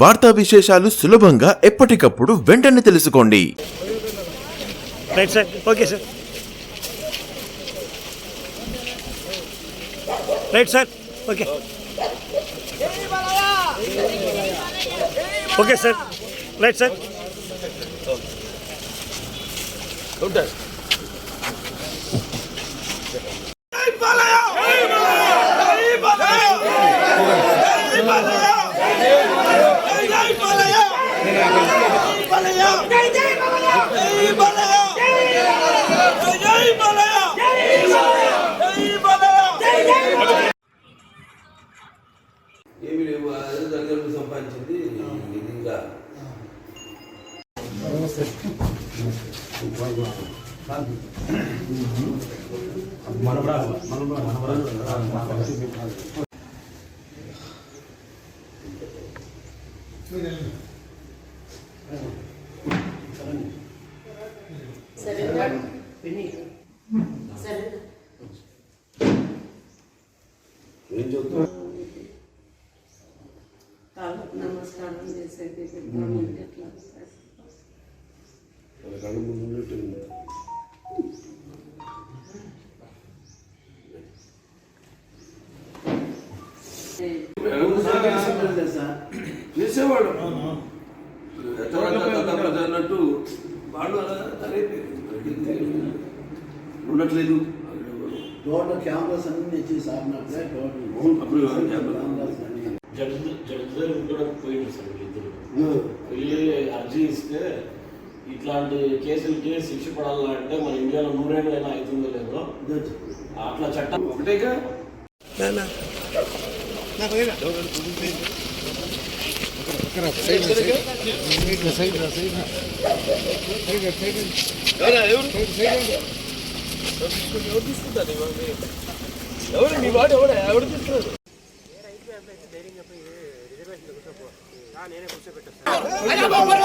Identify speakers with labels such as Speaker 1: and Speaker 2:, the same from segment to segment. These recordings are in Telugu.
Speaker 1: వార్తా విశేషాలు సులభంగా ఎప్పటికప్పుడు వెంటనే తెలుసుకోండి.
Speaker 2: Right sir okay sir right sir okay okay sir right sir
Speaker 3: ఏమి లేవు అదే తల్లిదండ్రులు ఏం చెప్తావు
Speaker 4: కాళ్ళకు నమస్కారం చేసేది పెద్దవాళ్ళకి ఎట్లా
Speaker 3: కళ్ళు ముందు వాళ్ళు అలా ఉండట్లేదు.
Speaker 5: టోటల్ కెమెరాస్ అన్ని తెచ్చి సార్
Speaker 3: అప్పుడు
Speaker 6: జడ్జి జడ్జి దగ్గర కూడా పోయింది సార్ వీళ్ళిద్దరు వెళ్ళి అర్జీ ఇస్తే ఇట్లాంటి కేసులకి శిక్ష పడాలంటే మన ఇండియాలో నూరేళ్ళైనా అవుతుందో లేదో అట్లా చట్టం
Speaker 3: ఒకటేగా?
Speaker 2: ఎవరు
Speaker 7: మీ వాడు ఎవడు ఎవరు తీసుకున్నారు నేనే కూర్చోబెట్టాను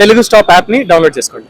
Speaker 8: తెలుగు స్టాప్ యాప్ని డౌన్లోడ్ చేసుకోండి.